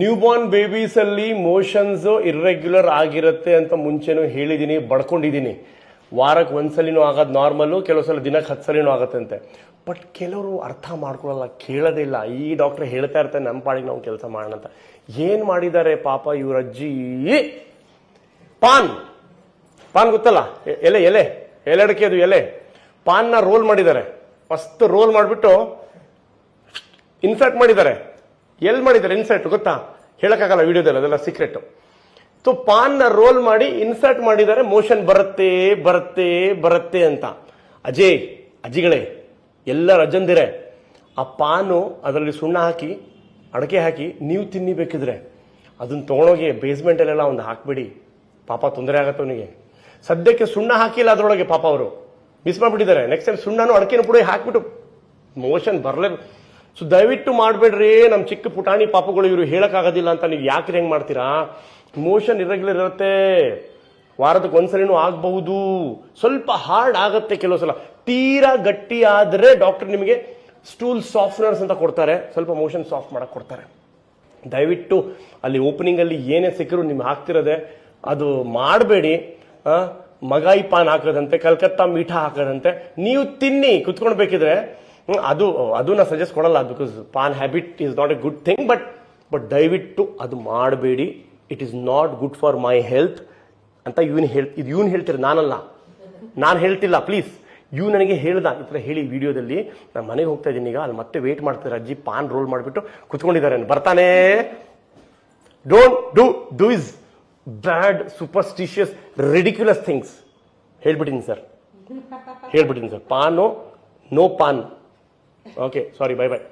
New born babies ಅಲ್ಲಿ motions irregular ಆಗಿರುತ್ತೆ ಅಂತ ಮುಂಚೆನೂ ಹೇಳಿದ್ದೀನಿ ಬಡ್ಕೊಂಡಿದ್ದೀನಿ ವಾರಕ್ಕೆ ಒಂದ್ಸಲಿನೂ ಆಗೋದು ನಾರ್ಮಲ್ಲು ಕೆಲವು ಸಲ ದಿನಕ್ಕೆ ಹತ್ತು ಸಲಿನೂ ಆಗತ್ತಂತೆ. ಬಟ್ ಕೆಲವರು ಅರ್ಥ ಮಾಡ್ಕೊಳ್ಳಲ್ಲ, ಕೇಳೋದೇ ಇಲ್ಲ. ಈ ಡಾಕ್ಟರ್ ಹೇಳ್ತಾ ಇರ್ತಾರೆ ನಮ್ಮ ಪಾಡಿಗೆ ನಾವು ಕೆಲಸ ಮಾಡೋಣ ಅಂತ. ಏನು ಮಾಡಿದ್ದಾರೆ ಪಾಪ ಇವ್ರ ಅಜ್ಜಿ? ಪಾನ್. ಪಾನ್ ಗೊತ್ತಲ್ಲ? ಎಲೆ ಎಲೆ. ಎಲೆಡಕ್ಕೆ ಅದು, ಎಲೆ. ಪಾನ್ನ ರೋಲ್ ಮಾಡಿದ್ದಾರೆ. ಫಸ್ಟ್ ರೋಲ್ ಮಾಡಿಬಿಟ್ಟು, ಇನ್ಸರ್ಟ್ ಮಾಡಿದ್ದಾರೆ. ಎಲ್ಲಿ ಮಾಡಿದ್ದಾರೆ ಇನ್ಸರ್ಟ್ ಗೊತ್ತಾ? ಹೇಳಕ್ಕಾಗಲ್ಲ ವಿಡಿಯೋದಲ್ಲಿ, ಅದೆಲ್ಲ ಸೀಕ್ರೆಟ್ ಸೊ ಪಾನ್ನ ರೋಲ್ ಮಾಡಿ ಇನ್ಸರ್ಟ್ ಮಾಡಿದ್ದಾರೆ ಮೋಷನ್ ಬರುತ್ತೆ ಬರುತ್ತೆ ಬರುತ್ತೆ ಅಂತ. ಅಜಯ್ ಅಜಿಗಳೇ ಎಲ್ಲ ರಜಂದಿರೆ ಆ ಪಾನು ಅದರಲ್ಲಿ ಸುಣ್ಣ ಹಾಕಿ, ಅಡಕೆ ಹಾಕಿ ನೀವು ತಿನ್ನಿ ಬೇಕಿದ್ರೆ ಅದನ್ನ ತಗೊಂಡೋಗಿ ಬೇಸ್ಮೆಂಟಲ್ಲೆಲ್ಲ ಒಂದು ಹಾಕ್ಬಿಡಿ. ಪಾಪ ತೊಂದರೆ ಆಗತ್ತೆ ಅವನಿಗೆ. ಸದ್ಯಕ್ಕೆ ಸುಣ್ಣ ಹಾಕಿಲ್ಲ ಅದರೊಳಗೆ ಪಾಪ ಅವರು. ಮಿಸ್ ಮಾಡಿಬಿಟ್ಟಿದ್ದಾರೆ. ನೆಕ್ಸ್ಟ್ ಟೈಮ್ ಸುಣ್ಣನೂ ಅಡಕೆನೂ ಕೂಡ ಹಾಕ್ಬಿಟ್ಟು ಮೋಷನ್ ಬರಲೇ ಸೊ ದಯವಿಟ್ಟು ಮಾಡಬೇಡ್ರಿ. ನಮ್ಮ ಚಿಕ್ಕ ಪುಟಾಣಿ ಪಾಪಗಳು ಇವರು ಹೇಳೋಕ್ಕಾಗೋದಿಲ್ಲ ಅಂತ ನೀವು ಯಾಕೆ ಹೆಂಗೆ ಮಾಡ್ತೀರಾ? ಮೋಷನ್ ಇರೆಗ್ಯುಲರ್ ಇರುತ್ತೆ. ವಾರದಕ್ಕೆ ಒಂದ್ಸಲಿನೂ ಆಗಬಹುದು. ಸ್ವಲ್ಪ ಹಾರ್ಡ್ ಆಗುತ್ತೆ ಕೆಲವು ಸಲ ತೀರಾ ಗಟ್ಟಿ ಆದರೆ ಡಾಕ್ಟರ್ ನಿಮಗೆ ಸ್ಟೂಲ್ ಸಾಫ್ಟ್ನರ್ಸ್ ಅಂತ ಕೊಡ್ತಾರೆ. ಸ್ವಲ್ಪ ಮೋಷನ್ ಸಾಫ್ಟ್ ಮಾಡೋಕೆ ಕೊಡ್ತಾರೆ. ದಯವಿಟ್ಟು ಅಲ್ಲಿ ಓಪನಿಂಗಲ್ಲಿ ಏನೇ ಸಿಕ್ಕರೂ ನಿಮ್ಗೆ ಹಾಕ್ತಿರೋದೆ. ಅದು ಮಾಡಬೇಡಿ. ಮಗಾಯಿ ಪಾನ್ ಹಾಕೋದಂತೆ ಕಲ್ಕತ್ತಾ ಮೀಠಾ ಹಾಕೋದಂತೆ. ನೀವು ತಿನ್ನಿ ಕುತ್ಕೊಂಡು ಬೇಕಿದ್ರೆ ಹ್ಮ್, ಅದು ಅದು ನಾನು ಸಜೆಸ್ಟ್ ಕೊಡಲ್ಲ because paan habit is not a good thing but but ದಯವಿಟ್ಟು ಅದು ಮಾಡಬೇಡಿ. It is not good for my health ಅಂತ ಇವನು ಹೇಳ್, ಇದು ಇವನು ಹೇಳ್ತೀರ ನಾನಲ್ಲ. ನಾನು ಹೇಳ್ತಿಲ್ಲ ಪ್ಲೀಸ್ ಇವ್ ನನಗೆ ಹೇಳ್ದ, ಈ ಥರ ಹೇಳಿ ವಿಡಿಯೋದಲ್ಲಿ. ನಾನು ಮನೆಗೆ ಹೋಗ್ತಾ ಇದ್ದೀನಿ ಈಗ, ಅಲ್ಲಿ ಮತ್ತೆ ವೇಟ್ ಮಾಡ್ತಾರೆ ಅಜ್ಜಿ ಪಾನ್ ರೋಲ್ ಮಾಡಿಬಿಟ್ಟು ಕುತ್ಕೊಂಡಿದ್ದಾರೆ ಬರ್ತಾನೆ. Don't do do is bad superstitious ridiculous things ಹೇಳ್ಬಿಟ್ಟಿನಿ sir ಹೇಳ್ಬಿಟ್ಟಿನಿ sir paan no paan okay sorry bye bye